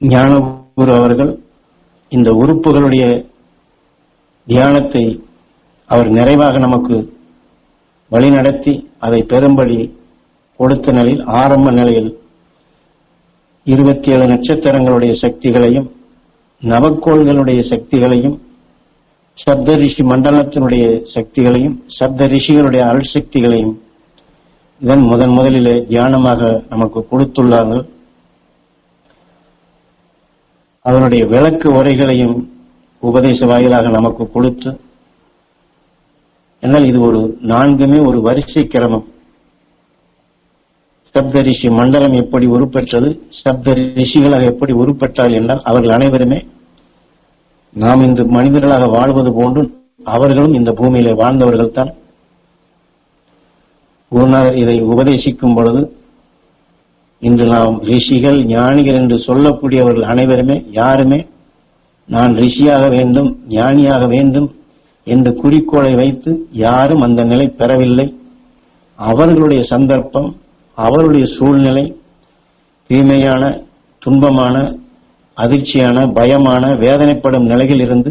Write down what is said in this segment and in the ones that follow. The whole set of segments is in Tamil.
ஞானகுரு அவர்கள் இந்த உறுப்புகளுடைய தியானத்தை அவர் நிறைவாக நமக்கு வழிநடத்தி அதை பெரும்படி கொடுத்த நிலையில் ஆரம்ப நிலையில் இருபத்தி ஏழு நட்சத்திரங்களுடைய சக்திகளையும் நவக்கோள்களுடைய சக்திகளையும் சப்த ரிஷி மண்டலத்தினுடைய சக்திகளையும் சப்த ரிஷிகளுடைய அருள் சக்திகளையும் இதன் முதன் முதலிலே தியானமாக நமக்கு கொடுத்துள்ளார்கள். அதனுடைய விளக்கு உரைகளையும் உபதேச வாயிலாக நமக்கு கொடுத்து என்னால் இது ஒரு நான்குமே ஒரு வரிசை கிரமம் சப்த மண்டலம் எப்படி உருப்பெற்றது சப்த ரிஷிகளாக எப்படி உருப்பெற்றால் என்றால் அவர்கள் அனைவருமே நாம் இந்த மனிதர்களாக வாழ்வது போன்றும் அவர்களும் இந்த பூமியிலே வாழ்ந்தவர்கள் தான் குருநாதர் இதை உபதேசிக்கும் பொழுது இன்று நாம் ரிஷிகள் ஞானிகள் என்று சொல்லக்கூடியவர்கள் அனைவருமே யாருமே நான் ரிஷியாக வேண்டும் ஞானியாக வேண்டும் என்ற குறிக்கோளை வைத்து யாரும் அந்த நிலை பெறவில்லை. அவர்களுடைய சந்தர்ப்பம் அவருடைய சூழ்நிலை தீமையான துன்பமான அதிர்ச்சியான பயமான வேதனைப்படும் நிலையில் இருந்து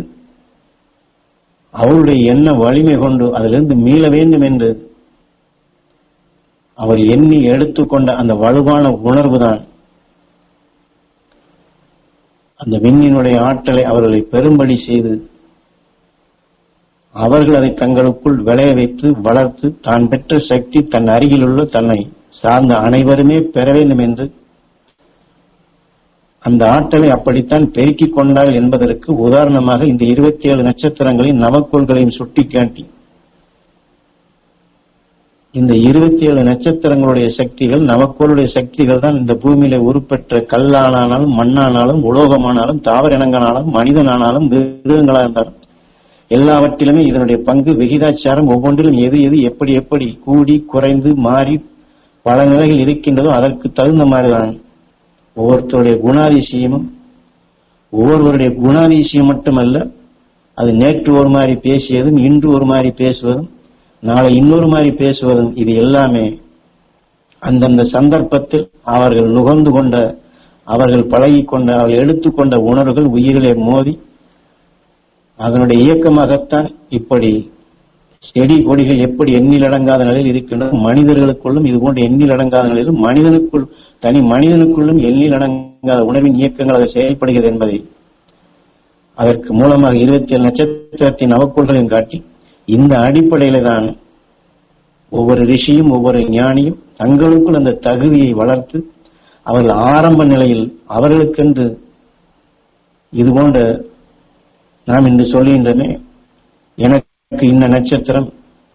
அவருடைய எண்ண வலிமை கொண்டு அதிலிருந்து மீள வேண்டும் என்று அவர் எண்ணி எடுத்துக்கொண்ட அந்த வலுவான உணர்வு தான் அந்த விண்ணினுடைய ஆற்றலை அவர்களை பெரும்படி செய்து அவர்கள் அதை தங்களுக்குள் விளைய வைத்து வளர்த்து தான் பெற்ற சக்தி தன் அருகிலுள்ள தன்னை சார்ந்த அனைவருமே பெற வேண்டும் என்று அந்த ஆற்றலை அப்படித்தான் பெருக்கிக் கொண்டாள் என்பதற்கு உதாரணமாக இந்த இருபத்தி ஏழு நட்சத்திரங்களின் நவக்கோள்களையும் சுட்டிக்காட்டி இந்த இருபத்தி ஏழு நட்சத்திரங்களுடைய சக்திகள் நவக்கோளுடைய சக்திகள் தான் இந்த பூமியில உருப்பெற்ற கல்லானாலும் மண்ணானாலும் உலோகமானாலும் தாவர இனங்களானாலும் மனிதனானாலும் மிருகங்களா இருந்தாலும் எல்லாவற்றிலுமே இதனுடைய பங்கு விகிதாச்சாரம் ஒவ்வொன்றிலும் எது எது எப்படி எப்படி கூடி குறைந்து மாறி பல நிலைகள் இருக்கின்றதோ அதற்கு தகுந்த மாதிரிதான். ஒவ்வொருத்தருடைய குணாதிசயமும் ஒவ்வொருவருடைய குணாதிசயம் மட்டுமல்ல அது நேற்று ஒரு மாதிரி பேசியதும் இன்று ஒரு மாதிரி பேசுவதும் நாளை இன்னொரு மாதிரி பேசுவதும் இது எல்லாமே அந்தந்த சந்தர்ப்பத்தில் அவர்கள் நுகர்ந்து கொண்ட அவர்கள் பழகி கொண்ட அவர்கள் எடுத்துக்கொண்ட உணர்வுகள் உயிரிலே மோதி அதனுடைய இயக்கமாகத்தான் இப்படி செடி கொடிகள் எப்படி எண்ணில் அடங்காத நிலையில் இருக்கின்றன. மனிதர்களுக்குள்ளும் இது போன்ற எண்ணில் அடங்காத நிலையிலும் மனிதனுக்குள் தனி மனிதனுக்குள்ளும் எண்ணில் அடங்காத உணர்வின் இயக்கங்கள் அது செயல்படுகிறது என்பதை அதற்கு மூலமாக இருபத்தி ஏழு நட்சத்திரத்தின் அவக்கோள்களையும் காட்டி இந்த அடிப்படையில தான் ஒவ்வொரு ரிஷியும் ஒவ்வொரு ஞானியும் தங்களுக்குள் அந்த தகுதியை வளர்த்து அவர்கள் ஆரம்ப நிலையில் அவர்களுக்கென்று இது போன்ற நாம் இன்று சொல்லுகின்றனே எனக்கு இன்ன நட்சத்திரம்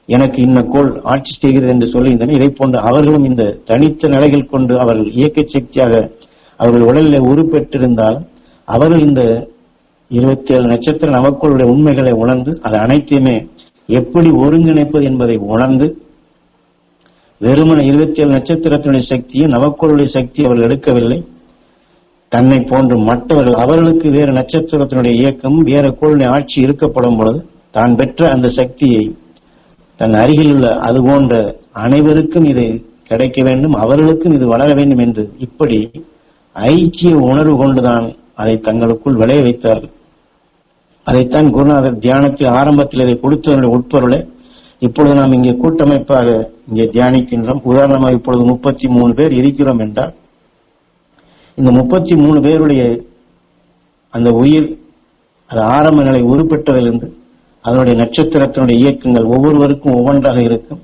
எனக்கு இன்ன கோள் ஆட்சி செய்கிறது என்று சொல்லுகின்றன இதை போன்று அவர்களும் இந்த தனித்த நிலைகள் கொண்டு அவர்கள் இயக்க சக்தியாக அவர்கள் உடலில் உருப்பெற்றிருந்தால் அவர்கள் இந்த இருபத்தி ஏழு நட்சத்திர நவக்கோளுடைய உண்மைகளை உணர்ந்து அது அனைத்தையுமே எப்படி ஒருங்கிணைப்பது என்பதை உணர்ந்து வெறுமன இருபத்தி ஏழு நட்சத்திரத்தினுடைய சக்தியை நவக்கோளுடைய சக்தி அவர்கள் எடுக்கவில்லை. தன்னை போன்று மற்றவர்கள் அவர்களுக்கு வேறு நட்சத்திரத்தினுடைய இயக்கம் வேறு கோளுடைய ஆட்சி இருக்கப்படும் பொழுது தான் பெற்ற அந்த சக்தியை தன் அருகில் உள்ள அது போன்ற அனைவருக்கும் இது கிடைக்க வேண்டும் அவர்களுக்கும் இது வளர வேண்டும் என்று இப்படி ஐக்கிய உணர்வு கொண்டுதான் அதை தங்களுக்குள் விளைய வைத்தார்கள். அதைத்தான் குருநாதர் தியானத்தில் ஆரம்பத்தில் இதை கொடுத்ததனுடைய உட்பொருளை இப்பொழுது நாம் இங்கே கூட்டமைப்பாக இங்கே தியானிக்கின்றோம். உதாரணமாக இப்பொழுது முப்பத்தி மூணு பேர் இருக்கிறோம் என்றால் இந்த முப்பத்தி மூணு பேருடைய அந்த உயிர் அது ஆரம்ப நிலை உருப்பெற்றதிலிருந்து அதனுடைய நட்சத்திரத்தினுடைய இயக்கங்கள் ஒவ்வொருவருக்கும் ஒவ்வொன்றாக இருக்கும்.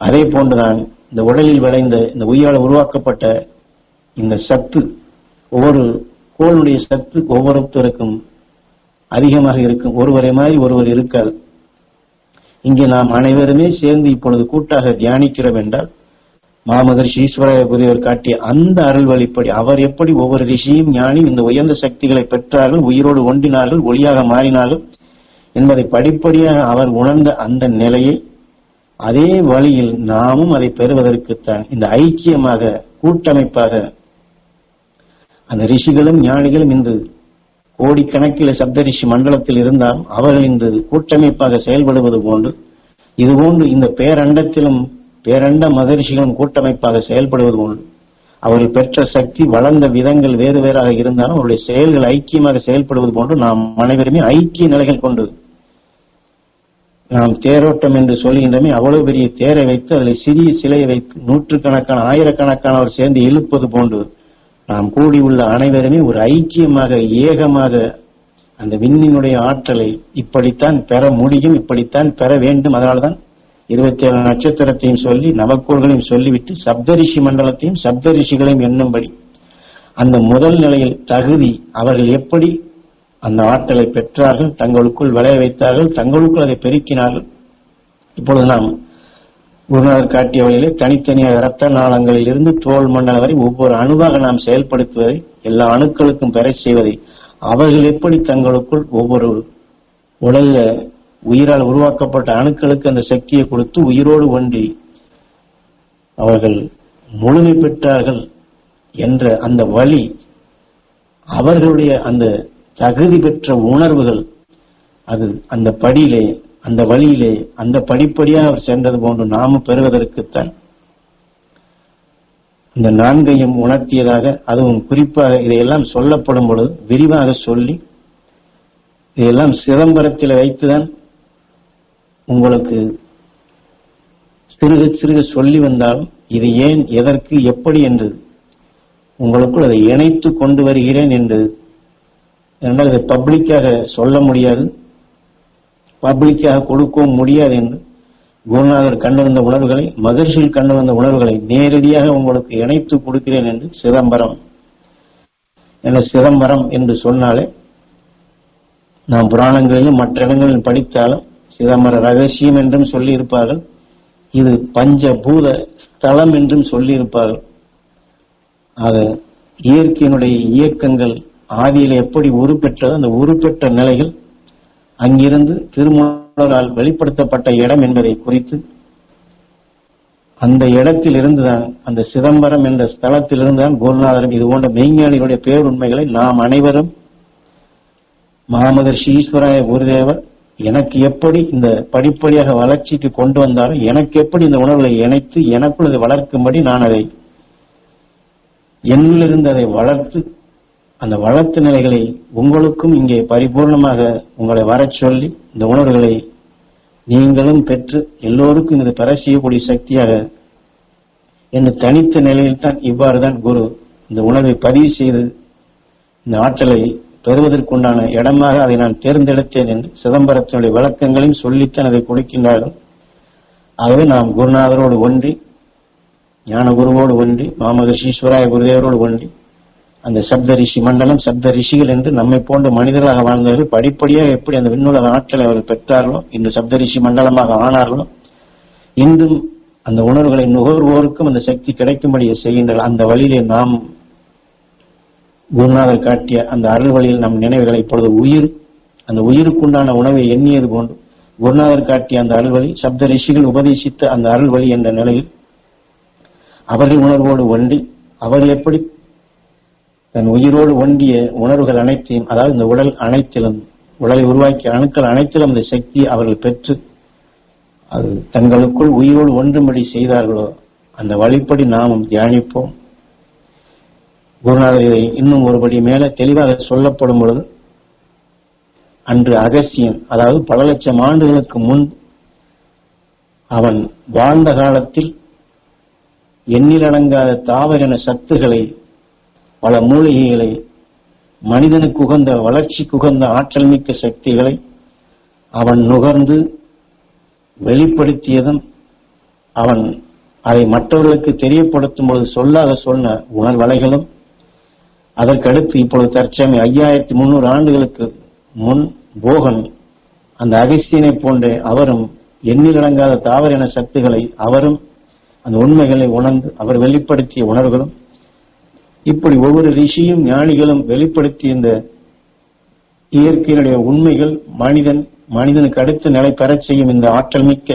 அதே போன்றுதான் இந்த உடலில் விளைந்த இந்த உயிரால் உருவாக்கப்பட்ட இந்த சத்து ஒவ்வொரு கோளுடைய சத்து ஒவ்வொருத்தருக்கும் அதிகமாக இருக்கும். ஒருவரை மாதிரி ஒருவர் இருக்காது இங்கே நாம் அனைவருமே சேர்ந்து இப்பொழுது கூட்டாக தியானிக்கிறோம் என்றால் மாமகர்ஷி ஈஸ்வராய புதியவர் காட்டிய அந்த அருள் வழிப்படி அவர் எப்படி ஒவ்வொரு ரிஷியும் ஞானி இந்த உயர்ந்த சக்திகளை பெற்றார்கள் உயிரோடு ஒன்றினார்கள் ஒளியாக மாறினார்கள் என்பதை படிப்படியாக அவர் உணர்ந்த அந்த நிலையை அதே வழியில் நாமும் அதை பெறுவதற்குத்தான் இந்த ஐக்கியமாக கூட்டமைப்பாக அந்த ரிஷிகளும் ஞானிகளும் இன்று கோடிக்கணக்கில் சப்தரிஷி மண்டலத்தில் இருந்தால் அவர்கள் இந்த கூட்டமைப்பாக செயல்படுவது போன்று இதுபோன்று இந்த பேரண்டத்திலும் பேரண்ட மகரிஷிகளும் கூட்டமைப்பாக செயல்படுவது போன்று அவர்கள் பெற்ற சக்தி வளர்ந்த விதங்கள் வேறு வேறாக இருந்தாலும் அவருடைய செயல்கள் ஐக்கியமாக செயல்படுவது போன்று நாம் அனைவருமே ஐக்கிய நிலைகள் கொண்டு நாம் தேரோட்டம் என்று சொல்கின்றமே அவ்வளவு பெரிய தேரை வைத்து அதில் சிறிய சிலையை வைத்து நூற்றுக்கணக்கான ஆயிரக்கணக்கானவர் சேர்ந்து இழுப்பது போன்று நாம் கூடியுள்ள அனைவருமே ஒரு ஐக்கியமாக ஏகமாக அந்த விண்ணினுடைய ஆற்றலை இப்படித்தான் பெற முடியும் இப்படித்தான் பெற வேண்டும். அதனால்தான் இருபத்தி ஏழு நட்சத்திரத்தையும் சொல்லி நவக்கோள்களையும் சொல்லிவிட்டு சப்தரிஷி மண்டலத்தையும் சப்தரிஷிகளையும் எண்ணும்படி அந்த முதல் நிலையில் தகுதி அவர்கள் எப்படி அந்த ஆற்றலை பெற்றார்கள் தங்களுக்குள் விளைய வைத்தார்கள் தங்களுக்குள் அதை பெருக்கினார்கள். இப்பொழுது நாம் குருநாதர் காட்டிய வழியிலே தனித்தனியாக இரத்த நாளங்களில் இருந்து தோல் மண்டலம் வரை ஒவ்வொரு அணுவாக நாம் செயல்படுத்துவதை எல்லா அணுக்களுக்கும் பெற செய்வதை அவர்கள் எப்படி தங்களுக்குள் ஒவ்வொரு உடல்ல உயிரால் உருவாக்கப்பட்ட அணுக்களுக்கு அந்த சக்தியை கொடுத்து உயிரோடு ஒன்றி அவர்கள் முழுமை பெற்றார்கள் என்ற அந்த வழி அவர்களுடைய அந்த தகுதி பெற்ற உணர்வுகள் அது அந்த படியிலே அந்த வழியிலே அந்த படிப்படியாக அவர் சென்றது போன்று நாமும் பெறுவதற்குத்தான். இந்த நான்கையும் உணர்த்தியதாக அதுவும் குறிப்பாக இதையெல்லாம் சொல்லப்படும் பொழுது விரிவாக சொல்லி இதையெல்லாம் சிதம்பரத்தில் வைத்துதான் உங்களுக்கு சிறுக சிறுக சொல்லி வந்தாலும் இது ஏன் எதற்கு எப்படி என்று உங்களுக்குள் அதை இணைத்து கொண்டு வருகிறேன் என்று என்றால் இதை பப்ளிக்காக சொல்ல முடியாது. பப்ளிக்காக கொடுக்கவும் முடியாது என்று குருநாதர் கண்டு வந்த உணர்வுகளை மகிழ்ச்சியில் கண்டு வந்த உணர்வுகளை நேரடியாக உங்களுக்கு இணைத்து கொடுக்கிறேன் என்று சிதம்பரம் என சிதம்பரம் என்று சொன்னாலே நாம் புராணங்களிலும் மற்ற இடங்களிலும் படித்தாலும் சிதம்பர ரகசியம் என்றும் சொல்லியிருப்பார்கள். இது பஞ்சபூத ஸ்தலம் என்றும் சொல்லியிருப்பார்கள். ஆக இயற்கையினுடைய இயக்கங்கள் ஆதியில் எப்படி உருப்பெற்றதோ அந்த உருப்பெற்ற நிலைகள் அங்கிருந்து திருமூலரால் வெளிப்படுத்தப்பட்ட இடம் என்பதை குறித்து அந்த இடத்தில் இருந்துதான் அந்த சிதம்பரம் என்ற ஸ்தலத்தில் இருந்துதான் குருநாதரும் இது போன்ற மெய்ஞானிகளுடைய பேருண்மைகளை நாம் அனைவரும் மாமதர்ஷி ஈஸ்வராய குருதேவர் எனக்கு எப்படி இந்த படிப்படியாக வளர்ச்சிக்கு கொண்டு வந்தாலும் எனக்கு எப்படி இந்த உணர்வுகளை இணைத்து எனக்குள் அதை வளர்க்கும்படி நான் அதை என்னிலிருந்து அதை வளர்த்து அந்த வழக்கு நிலைகளை உங்களுக்கும் இங்கே பரிபூர்ணமாக உங்களை வரச் சொல்லி இந்த உணர்வுகளை நீங்களும் பெற்று எல்லோருக்கும் இது பெற செய்யக்கூடிய சக்தியாக என்று தனித்த நிலையில் தான் இவ்வாறு தான் குரு இந்த உணர்வை பதிவு செய்து இந்த ஆற்றலை பெறுவதற்குண்டான இடமாக அதை நான் தேர்ந்தெடுத்தேன் என்று சிதம்பரத்தினுடைய விளக்கங்களையும் சொல்லித்தான் அதை கொடுக்கின்றார்கள். ஆகவே நாம் குருநாதரோடு ஒன்றி ஞான குருவோடு ஒன்றி மாமகர்ஷீஸ்வராய குருதேவரோடு ஒன்றி அந்த சப்த ரிஷி மண்டலம் சப்த ரிஷிகள் என்று நம்மை போன்ற மனிதர்களாக வாழ்ந்தவர்கள் படிப்படியாக எப்படி அந்த விண்ணுலக ஆற்றலை அவர்கள் பெற்றார்களோ இந்த சப்த ரிஷி மண்டலமாக ஆனார்களோ இன்றும் அந்த உணர்வுகளை நுகர்வோருக்கும் அந்த சக்தி கிடைக்கும்படியே செய்கின்ற அந்த வழியிலே நாம் குருநாதர் காட்டிய அந்த அருள் வழியில் நம் நினைவுகளை இப்பொழுது உயிர் அந்த உயிருக்குண்டான உணவை எண்ணியது போன்று குருநாதர் காட்டிய அந்த அருள் வழி சப்த ரிஷிகள் உபதேசித்த அந்த அருள் வழி என்ற நிலையில் அவர்கள் உணர்வோடு ஒன்றி அவர்கள் எப்படி தன் உயிரோடு ஒன்றிய உணர்வுகள் அனைத்தையும் அதாவது இந்த உடல் அனைத்திலும் உடலை உருவாக்கிய அணுக்கள் அனைத்திலும் அந்த சக்தி அவர்கள் பெற்று அது தங்களுக்குள் உயிரோடு ஒன்றும்படி செய்தார்களோ அந்த வழிப்படி நாமும் தியானிப்போம். குருநாதர் இதை இன்னும் ஒருபடி மேல தெளிவாக சொல்லப்படும் பொழுது அன்று அகசியன் அதாவது பல லட்சம் ஆண்டுகளுக்கு முன் அவன் வாழ்ந்த காலத்தில் எண்ணிலடங்காத தாவரின சத்துகளை பல மூலிகைகளை மனிதனுக்கு உகந்த வளர்ச்சிக்கு உகந்த ஆற்றல் மிக்க சக்திகளை அவன் நுகர்ந்து வெளிப்படுத்தியதும் அவன் அதை மற்றவர்களுக்கு தெரியப்படுத்தும் பொழுது சொல்லாத சொன்ன உணர்வலைகளும் அதற்கடுத்து இப்பொழுது தற்சமயம் ஐயாயிரத்தி முன்னூறு ஆண்டுகளுக்கு முன் போகன் அந்த அகஸ்தியனை போன்ற அவரும் எண்ணிலடங்காத தாவரின சக்திகளை அவரும் அந்த உண்மைகளை உணர்ந்து அவர் வெளிப்படுத்திய உணர்வுகளும் இப்படி ஒவ்வொரு ரிஷியும் ஞானிகளும் வெளிப்படுத்திய இந்த இயற்கையினுடைய உண்மைகள் மனிதன் மனிதனுக்கு அடுத்த நிலை பெறச் செய்யும் இந்த ஆற்றல் மிக்க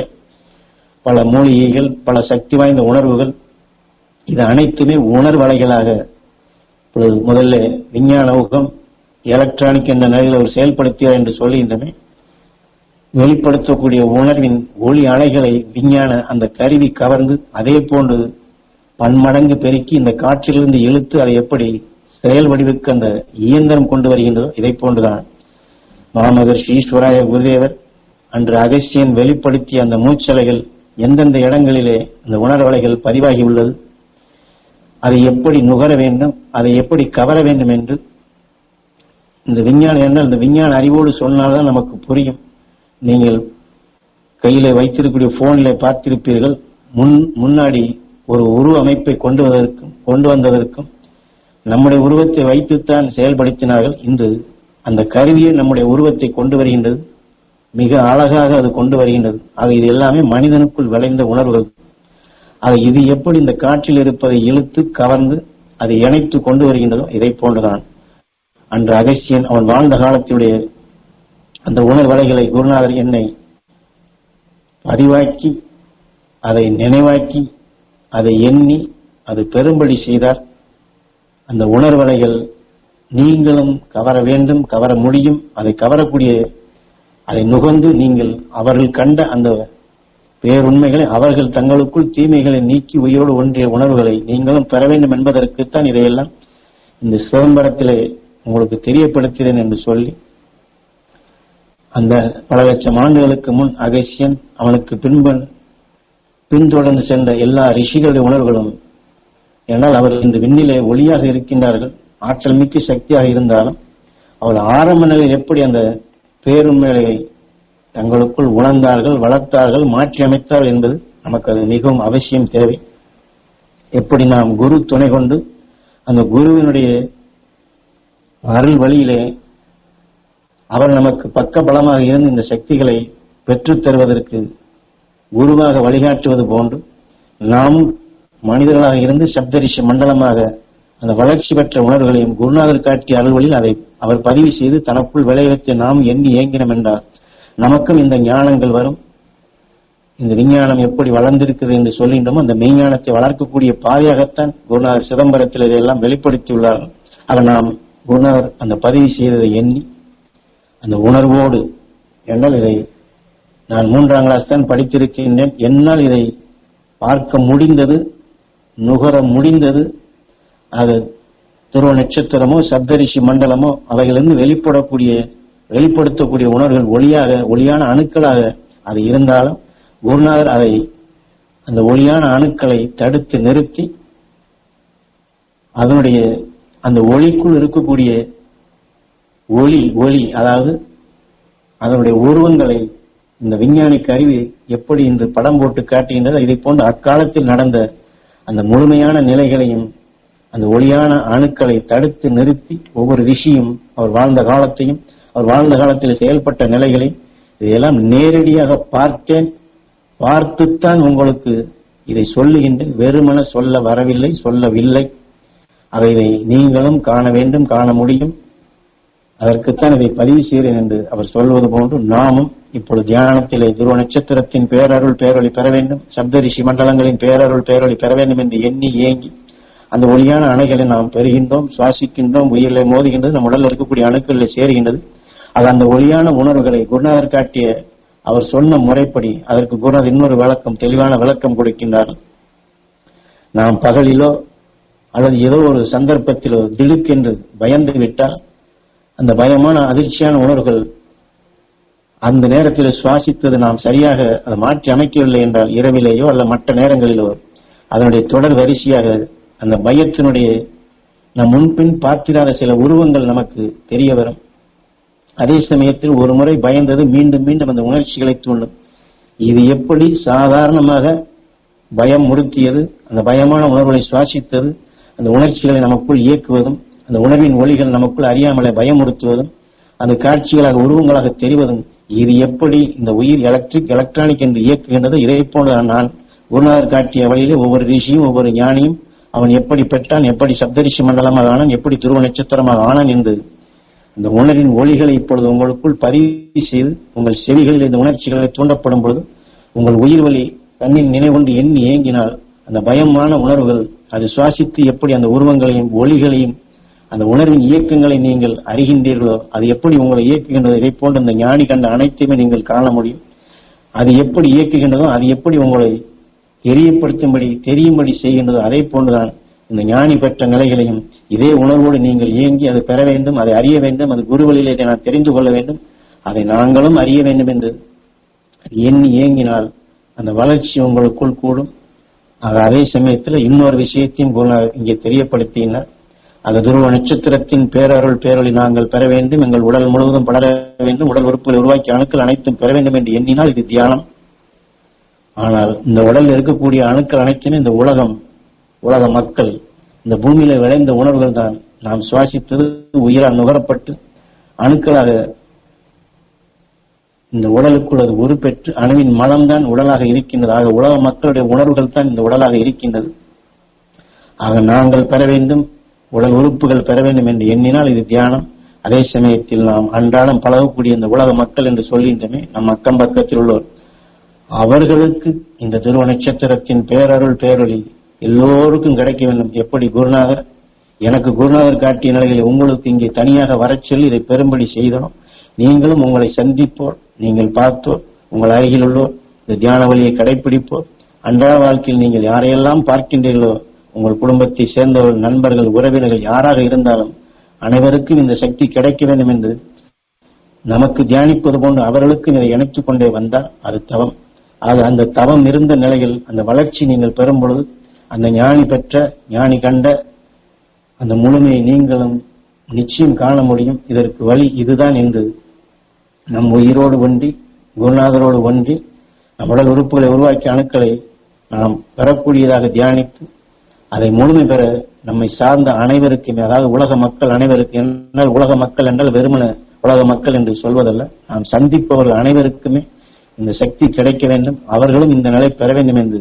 பல மூலிகைகள் பல சக்தி வாய்ந்த உணர்வுகள் இது அனைத்துமே உணர்வலைகளாக இப்பொழுது முதல்ல விஞ்ஞான ஊகம் எலக்ட்ரானிக் என்ற நிலையில் அவர் செயல்படுத்தியார் என்று சொல்லுகின்றன வெளிப்படுத்தக்கூடிய உணர்வின் ஒளி அலைகளை விஞ்ஞான அந்த கருவி கவர்ந்து அதே போன்று பன்மடங்கு பெருக்கி இந்த காற்றிலிருந்து இழுத்து அதை எப்படி செயல் வடிவுக்கு அந்த இயந்திரம் கொண்டு வருகின்றதோ இதை போன்றுதான். மாமகர்ஷி ஈஸ்வராய குருதேவர் அன்று அகசியன் வெளிப்படுத்திய அந்த மூச்சலைகள் எந்தெந்த இடங்களிலே அந்த உணர்வலைகள் பதிவாகி உள்ளது? அதை எப்படி நுகர வேண்டும்? அதை எப்படி கவர வேண்டும் என்று இந்த விஞ்ஞானம் என்ன இந்த விஞ்ஞான அறிவோடு சொன்னால்தான் நமக்கு புரியும். நீங்கள் கையில வைத்திருக்கக்கூடிய போனிலே பார்த்திருப்பீர்கள். முன் முன்னாடி ஒரு உருவ அமைப்பை கொண்டு வந்ததற்கும் கொண்டு வந்ததற்கும் நம்முடைய உருவத்தை வைத்துத்தான் செயல்படுத்தினார்கள். இன்று அந்த கருவியை நம்முடைய உருவத்தை கொண்டு வருகின்றது. மிக அழகாக அது கொண்டு வருகின்றது. ஆக இது எல்லாமே மனிதனுக்குள் விளைந்த உணர்வுகள். ஆக இது எப்படி இந்த காற்றில் இருப்பதை இழுத்து கவர்ந்து அதை இணைத்து கொண்டு வருகின்றதோ இதை போன்றுதான். அன்று அகசியன் அவன் வாழ்ந்த காலத்தினுடைய அந்த உணர்வலைகளை குருநாதர் என்னை பதிவாக்கி அதை நினைவாக்கி அதை எண்ணி அது பெரும்படி செய்தார் அந்த உணர்வலைகள் நீங்களும் கவர வேண்டும் கவர முடியும். அதை கவரக்கூடிய அதை நுகர்ந்து நீங்கள் அவர்கள் கண்ட அந்த பேருண்மைகளை அவர்கள் தங்களுக்குள் தீமைகளை நீக்கி உயிரோடு ஒன்றிய உணர்வுகளை நீங்களும் பெற வேண்டும் என்பதற்குத்தான் இதையெல்லாம் இந்த சிதம்பரத்திலே உங்களுக்கு தெரியப்படுத்தினேன் என்று சொல்லி அந்த பல லட்சம் ஆண்டுகளுக்கு முன் அகசியன் அவனுக்கு பின்பன் பின்தொடர்ந்து சென்ற எல்லா ரிஷிகளுடைய உணர்வுகளும் ஏனால் அவர் இந்த விண்ணிலே ஒளியாக இருக்கின்றார்கள் ஆற்றல் மிக்க சக்தியாக இருந்தாலும் அவள் ஆரம்ப நிலையில் எப்படி அந்த பேருண்மையை தங்களுக்குள் உணர்ந்தார்கள் வளர்த்தார்கள் மாற்றி அமைத்தார்கள் என்பது நமக்கு அது மிகவும் அவசியம் தேவை. எப்படி நாம் குரு துணை கொண்டு அந்த குருவினுடைய அருள் வழியிலே அவர் நமக்கு பக்க பலமாக இருந்து இந்த சக்திகளை பெற்றுத் தருவதற்கு குருவாக வழிகாட்டுவது போன்று நாமும் மனிதர்களாக இருந்து சப்தரிஷி மண்டலமாக அந்த வளர்ச்சி பெற்ற உணர்வுகளையும் குருநாதர் காட்டிய அருள்வழியில் அதை அவர் பதிவு செய்து தனக்குள் விளைவித்து நாம் எண்ணி இயங்கினோம் என்றால் நமக்கும் இந்த ஞானங்கள் வரும். இந்த விஞ்ஞானம் எப்படி வளர்ந்திருக்கிறது என்று சொல்கின்றோமோ அந்த மெய்ஞானத்தை வளர்க்கக்கூடிய பாதையாகத்தான் குருநாதர் சிதம்பரத்தில் இதையெல்லாம் வெளிப்படுத்தியுள்ளார்கள் அதை நாம் குருநாதர் அந்த பதிவு செய்ததை எண்ணி அந்த உணர்வோடு என்றால் இதை நான் மூன்றாம் கிளாஸ் தான் படித்திருக்கின்றேன். என்னால் இதை பார்க்க முடிந்தது நுகர முடிந்தது. அது துருவ நட்சத்திரமோ சப்தரிஷி மண்டலமோ அவைகளிலிருந்து வெளிப்படக்கூடிய வெளிப்படுத்தக்கூடிய உணர்வுகள் ஒளியாக ஒளியான அணுக்களாக அது இருந்தாலும் குருநாதர் அதை அந்த ஒளியான அணுக்களை தடுத்து நிறுத்தி அதனுடைய அந்த ஒளிக்குள் இருக்கக்கூடிய ஒளி ஒளி அதாவது அதனுடைய உருவங்களை இந்த விஞ்ஞானிக்கு அறிவு எப்படி இன்று படம் போட்டு காட்டுகின்றது இதை போன்று அக்காலத்தில் நடந்த அந்த முழுமையான நிலைகளையும் அந்த ஒளியான அணுக்களை தடுத்து நிறுத்தி ஒவ்வொரு ரிஷியும் அவர் வாழ்ந்த காலத்தையும் அவர் வாழ்ந்த காலத்தில் செயல்பட்ட நிலைகளை இதையெல்லாம் நேரடியாக பார்த்தேன். பார்த்துத்தான் உங்களுக்கு இதை சொல்லுகின்றேன். வெறுமன சொல்ல வரவில்லை சொல்லவில்லை. அதை நீங்களும் காண வேண்டும் காண முடியும். அதற்குத்தான் இதை பதிவு செய்கிறேன் என்று அவர் சொல்வது போன்று நாமும் இப்பொழுது தியானத்திலே துருவ நட்சத்திரத்தின் பேரருள் பேரொளி பெற வேண்டும் சப்தரிஷி மண்டலங்களின் பேரருள் பேரொளி பெற வேண்டும் என்று எண்ணி ஏங்கி அந்த ஒளியான அணைகளை நாம் பெறுகின்றோம் சுவாசிக்கின்றோம் உயிரிலே மோதுகின்றது நம் உடலில் இருக்கக்கூடிய அணுக்களில் சேருகின்றது. அது அந்த ஒளியான உணர்வுகளை குருநாதர் காட்டிய அவர் சொன்ன முறைப்படி அதற்கு குருநாதர் இன்னொரு விளக்கம் தெளிவான விளக்கம் கொடுக்கின்றார். நாம் பகலிலோ அல்லது ஏதோ ஒரு சந்தர்ப்பத்திலோ திடுக்கென்று பயந்து விட்டால் அந்த பயமான அதிர்ச்சியான உணர்வுகள் அந்த நேரத்தில் சுவாசித்தது நாம் சரியாக அதை மாற்றி அமைக்கவில்லை என்றால் இரவிலேயோ அல்ல மற்ற நேரங்களிலோ அதனுடைய தொடர் வரிசையாக அந்த பயத்தினுடைய நம் முன்பின் பார்த்திராத சில உருவங்கள் நமக்கு தெரிய வரும். அதே சமயத்தில் ஒரு முறை பயந்தது மீண்டும் மீண்டும் அந்த உணர்ச்சிகளை தூண்டும். இது எப்படி சாதாரணமாக பயம் முறுத்தியது அந்த பயமான உணர்வுகளை சுவாசித்தது அந்த உணர்ச்சிகளை நமக்குள் இயக்குவதும் அந்த உணவின் ஒளிகள் நமக்குள் அறியாமலே பயமுறுத்துவதும் அந்த காட்சிகளாக உருவங்களாக தெரிவதும் இது எப்படி இந்த உயிர் எலக்ட்ரிக் எலக்ட்ரானிக் என்று இயக்குகின்றது? இதை போல நான் குருநாதர் காட்டிய வழியிலே ஒவ்வொரு ரிஷியும் ஒவ்வொரு ஞானியும் அவன் எப்படி பெற்றான் எப்படி சப்தரிஷி மண்டலமாக ஆனான் எப்படி துருவ நட்சத்திரமாக ஆனான் என்று இந்த உணரின் ஒளிகளை இப்பொழுது உங்களுக்குள் பதிவு செய்து உங்கள் செவிகளில் இந்த உணர்ச்சிகளை தூண்டப்படும் பொழுது உங்கள் உயிர் வழி கண்ணின் நினைவுண்டு எண்ணி ஏங்கினால் அந்த பயமான உணர்வுகள் அது சுவாசித்து எப்படி அந்த உருவங்களையும் ஒளிகளையும் அந்த உணர்வின் இயக்கங்களை நீங்கள் அறிகின்றீர்களோ அது எப்படி உங்களை இயக்குகின்றதோ? இதை போன்ற அந்த ஞானி கண்ட அனைத்தையுமே நீங்கள் காண முடியும். அது எப்படி இயக்குகின்றதோ அது எப்படி உங்களை தெரியப்படுத்தும்படி தெரியும்படி செய்கின்றதோ அதே போன்றுதான் இந்த ஞானி பெற்ற நிலைகளையும் இதே உணர்வோடு நீங்கள் இயங்கி அதை பெற வேண்டும் அதை அறிய வேண்டும் அது குருவழியிலே இதை நான் தெரிந்து கொள்ள வேண்டும் அதை நாங்களும் அறிய வேண்டும் என்று எண்ணி இயங்கினால் அந்த வளர்ச்சி உங்களுக்குள் கூடும். ஆக அதே சமயத்தில் இன்னொரு விஷயத்தையும் இங்கே தெரியப்படுத்தினார் அது துருவ நட்சத்திரத்தின் பேரருள் பேரொளி நாங்கள் பெற வேண்டும். எங்கள் உடல் முழுவதும் படர வேண்டும். உடல் உறுப்புகளை உருவாக்கி அணுக்கள் அனைத்தும் பெற வேண்டும் என்று எண்ணினால் இது தியானம். ஆனால் இந்த உடலில் இருக்கக்கூடிய அணுக்கள் அனைத்துமே இந்த உலகம் உலக மக்கள் இந்த பூமியில விளைந்த உணர்வுகள் தான் நாம் சுவாசித்தது உயிரால் நுகரப்பட்டு அணுக்களாக இந்த உடலுக்குள் அது உருப்பெற்று அணுவின் மனம்தான் உடலாக இருக்கின்றது. ஆக உலக மக்களுடைய உணர்வுகள் தான் இந்த உடலாக இருக்கின்றது. ஆக நாங்கள் பெற வேண்டும். உடல் உறுப்புகள் பெற வேண்டும் என்று எண்ணினால் இது தியானம். அதே சமயத்தில் நாம் அன்றாடம் பழகக்கூடிய இந்த உலக மக்கள் என்று சொல்கின்றமே நம் அக்கம் பக்கத்தில் உள்ளோர். அவர்களுக்கு இந்த துருவ நட்சத்திரத்தின் பேரருள் பேரொளி எல்லோருக்கும் கிடைக்க வேண்டும். எப்படி குருநாதர்? எனக்கு குருநாதர் காட்டிய நிலையில் உங்களுக்கு இங்கே தனியாக வரச் சொல்லி இதை பெரும்படி செய்தோம். நீங்களும் உங்களை சந்திப்போர் நீங்கள் பார்த்தோர் உங்கள் அருகில் உள்ளோர் இந்த தியான வழியை கடைபிடிப்போர் அன்றாட வாழ்க்கையில் நீங்கள் யாரையெல்லாம் பார்க்கின்றீர்களோ உங்கள் குடும்பத்தை சேர்ந்தவர்கள் நண்பர்கள் உறவினர்கள் யாராக இருந்தாலும் அனைவருக்கும் இந்த சக்தி கிடைக்க வேண்டும் என்று நமக்கு தியானிப்பது போன்று அவர்களுக்கும் இதை இணைத்துக் கொண்டே வந்தால் அது தவம். ஆக அந்த தவம் இருந்த நிலையில் அந்த வளர்ச்சி நீங்கள் பெறும் பொழுது அந்த ஞானி பெற்ற ஞானி கண்ட அந்த முழுமையை நீங்களும் நிச்சயம் காண முடியும். இதற்கு வழி இதுதான் என்று நம் உயிரோடு ஒன்றி குருநாதரோடு ஒன்றி நம் உடல் உறுப்புகளை உருவாக்கிய அணுக்களை நாம் பெறக்கூடியதாக தியானித்து அதை முழுமை பெற நம்மை சார்ந்த அனைவருக்குமே அதாவது உலக மக்கள் அனைவருக்கு என்றால் உலக மக்கள் என்றால் வெறுமன உலக மக்கள் என்று சொல்வதல்ல. நாம் சந்திப்பவர்கள் அனைவருக்குமே இந்த சக்தி கிடைக்க வேண்டும். அவர்களும் இந்த நிலை பெற வேண்டும் என்று.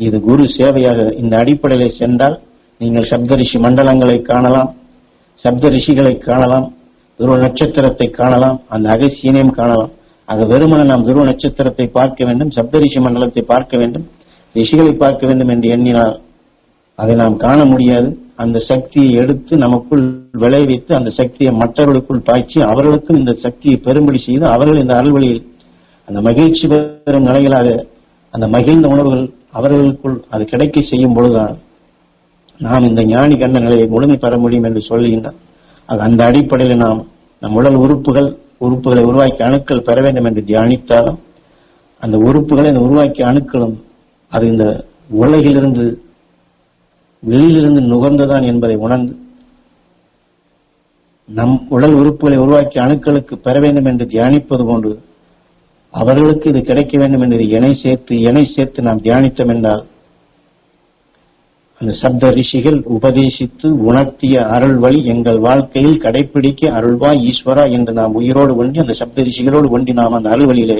இது குரு சேவையாக இந்த அடிப்படையிலே சென்றால் நீங்கள் சப்தரிஷி மண்டலங்களை காணலாம் சப்த ரிஷிகளை காணலாம் துருவ நட்சத்திரத்தை காணலாம் அந்த அகசியனையும் காணலாம். அது வெறுமன நாம் துருவ நட்சத்திரத்தை பார்க்க வேண்டும் சப்தரிஷி மண்டலத்தை பார்க்க வேண்டும் ரிஷிகளை பார்க்க வேண்டும் என்று எண்ணினால் அதை நாம் காண முடியாது. அந்த சக்தியை எடுத்து நமக்குள் விளைவித்து அந்த சக்தியை மற்றவர்களுக்குள் பாய்ச்சி அவர்களுக்கும் இந்த சக்தியை பெரும்படி செய்து அவர்கள் இந்த அருள்வழியில் அந்த மகிழ்ச்சி பெறும் நிலைகளாக அந்த மகிழ்ந்த உணர்வுகள் அவர்களுக்குள் அது கிடைக்க செய்யும் பொழுதுதான் நாம் இந்த ஞானி கண்ட நிலையை முழுமை பெற முடியும் என்று சொல்லுகின்றார். அது அந்த அடிப்படையில் நாம் நம் உடல் உறுப்புகள் உறுப்புகளை உருவாக்கி அணுக்கள் பெற வேண்டும் என்று தியானித்தாலும் அந்த உறுப்புகளை உருவாக்கிய அணுக்களும் அது இந்த உலகிலிருந்து வெளியிலிருந்து நுகர்ந்துதான் என்பதை உணர்ந்து நம் உடல் உறுப்புகளை உருவாக்கி அணுக்களுக்கு பெற வேண்டும் என்று தியானிப்பது போன்று அவர்களுக்கு இது கிடைக்க வேண்டும் என்று இணை சேர்த்து இணை சேர்த்து நாம் தியானித்தோம் என்றால் அந்த சப்த ரிஷிகள் உபதேசித்து உணர்த்திய அருள் வழி எங்கள் வாழ்க்கையில் கடைபிடிக்க அருள்வா ஈஸ்வரா என்று நாம் உயிரோடு ஒன்றி அந்த சப்த ரிஷிகளோடு ஒன்றி நாம் அந்த அருள் வழியிலே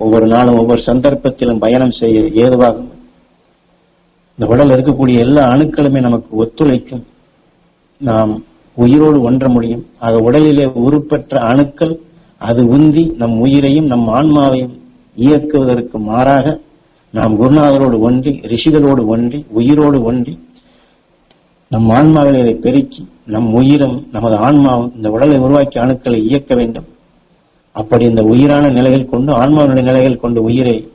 ஒவ்வொரு நாளும் ஒவ்வொரு சந்தர்ப்பத்திலும் பயணம் செய்ய ஏதுவாகும். இந்த உடல் இருக்கக்கூடிய எல்லா அணுக்களுமே நமக்கு ஒத்துழைக்கும். நாம் உயிரோடு ஒன்ற முடியும். ஆக உடலிலே உருப்பெற்ற அணுக்கள் அது உந்தி நம் உயிரையும் நம் ஆன்மாவையும் இயக்குவதற்கு மாறாக நாம் குருநாதரோடு ஒன்றி ரிஷிகளோடு ஒன்றி உயிரோடு ஒன்றி நம் ஆன்மாவிலே பெருக்கி நம் உயிரும் நமது ஆன்மாவும் இந்த உடலை உருவாக்கி அணுக்களை இயக்க வேண்டும். அப்படி இந்த உயிரான நிலைகள் கொண்டு ஆன்மாவினுடைய நிலைகள் கொண்டு உயிரை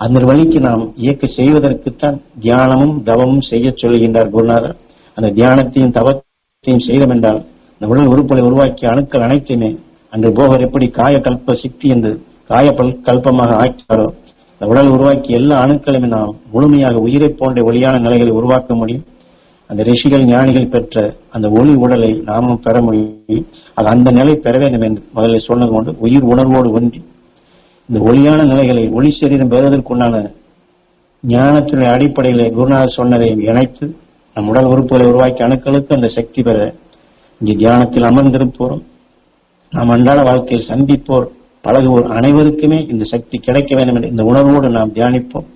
அந்த வழிக்கு நாம் இயக்க செய்வதற்குத்தான் தியானமும் தவமும் செய்ய சொல்கின்றார் குருநாதர். அந்த தியானத்தையும் தவத்தையும் செய்தோம் என்றால் இந்த உடல் உறுப்புகளை உருவாக்கிய அணுக்கள் அனைத்துமே அன்று போகர் எப்படி காய கல்ப சித்தி என்று காய கல்பமாக ஆக்கினாரோ இந்த உடல் உருவாக்கிய எல்லா அணுக்களுமே நாம் முழுமையாக உயிரை போன்ற ஒளியான நிலைகளை உருவாக்க முடியும். அந்த ரிஷிகள் ஞானிகள் பெற்ற அந்த ஒளி உடலை நாமும் பெற முடியும். அது அந்த நிலை பெற வேண்டும் என்று முதலில் சொன்னது கொண்டு உயிர் உணர்வோடு ஒன்றி இந்த ஒளியான நிலைகளை ஒளி சரீரம் பெறுவதற்குண்டான ஞானத்தினுடைய அடிப்படையில் குருநாதர் சொன்னதை இணைத்து நம் உடல் உறுப்புகளை உருவாக்கி அணுக்களுக்கு அந்த சக்தி பெற இங்கே தியானத்தில் அமர்ந்திருப்போரும். நாம் அன்றாட வாழ்க்கையில் சந்திப்போர் பழகுவோர் அனைவருக்குமே இந்த சக்தி கிடைக்க வேண்டும் என்று இந்த உணர்வோடு நாம் தியானிப்போம்.